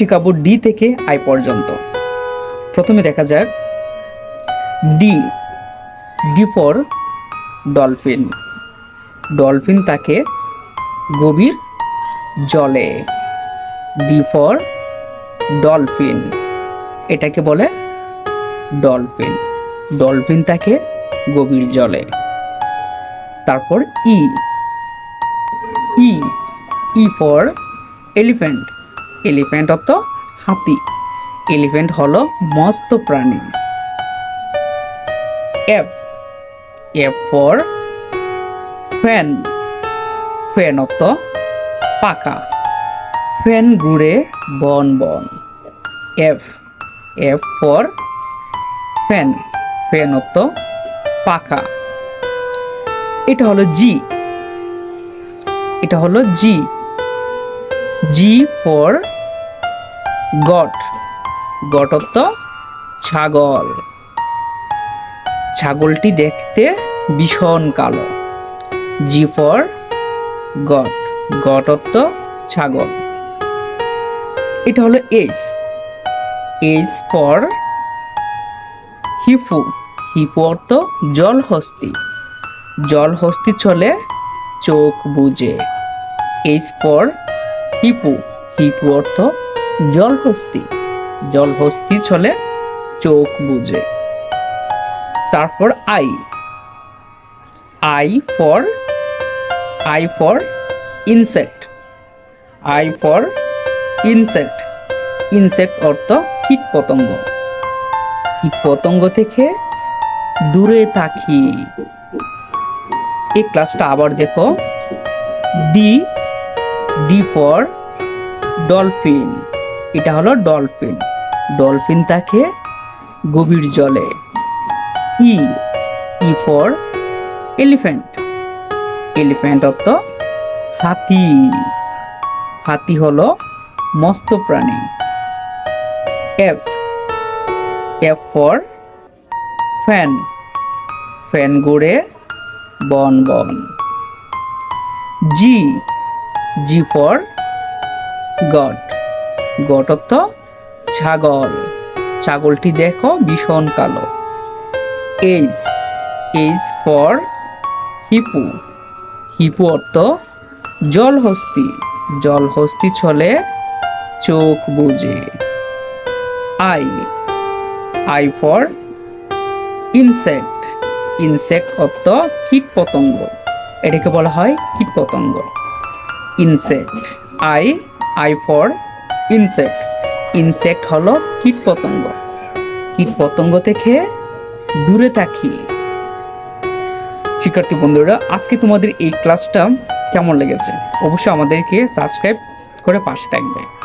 শিখাবো ডি থেকে আই পর্যন্ত। প্রথমে দেখা যাক D D for dolphin. Dolphin তাকে গভীর জলে। D for dolphin. এটাকে বলে ডলফিন। ডলফিন তাকে গভীর জলে। তারপর E. E E for elephant. Elephant অত হাতি। এলিফ্যান্ট হলো মস্ত প্রাণী। F F for fan fan অত পাকা। ফ্যান ঘুরে বন বন। F F for fan fan অত পাকা। এটা হলো জি এটা হলো G G for goat. Goat ছাগল। ছাগলটি দেখতে ভীষণ কালো। জি ফর গট। গট অর্থ ছাগল। এটা হলো S. S for hippo hippo অর্থ জলহস্তি। জলহস্তি চলে চোখ বুঝে এইচ ফর হিপু। হিপু অর্থ জলহস্তি। জলহস্তি চলে চোখ বুঝে তারপর I. I for I for insect I for insect insect অর্থ কীট পতঙ্গ কীট পতঙ্গ থেকে দূরে থাকি। এই ক্লাসটা আবার দেখো। D D for dolphin. এটা হলো ডলফিন। ডলফিন তাকে গভীর জলে E E for elephant elephant অর্থ হাতি। হাতি হলো মস্ত প্রাণী। F F for fan fan ঘুরে বন বন। G G for goat goat অর্থ ছাগল। ছাগলটি দেখো ভীষণ কালো। H H for hippo hippo অর্থ জলহস্তি। জলহস্তি চলে চোখ বুঝে। I I for insect insect অর্থ কীট পতঙ্গ। এটাকে বলা হয় কীট পতঙ্গ। Insect I I for insect insect হলো কীট পতঙ্গ। কীট পতঙ্গ থেকে দূরে থাকি। শিক্ষার্থী বন্ধুরা, আজকে তোমাদের এই ক্লাসটা কেমন লেগেছে? অবশ্যই আমাদেরকে সাবস্ক্রাইব করে পাশে থাকবে।